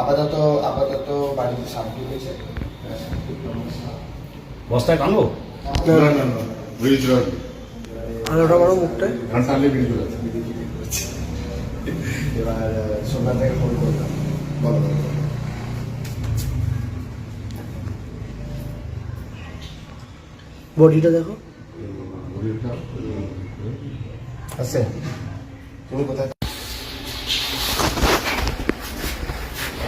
আপাতত আপাতত বাড়িতে সাপ ঢুকেছে বস্তায় টানবো? না, না না না বেরিয়ে চলে আসবে আলোটা বড় চলে এবার সোমবার থেকে ফোন করলাম। বলো। বডিটা দেখো। আছে। তুমি কোথায়?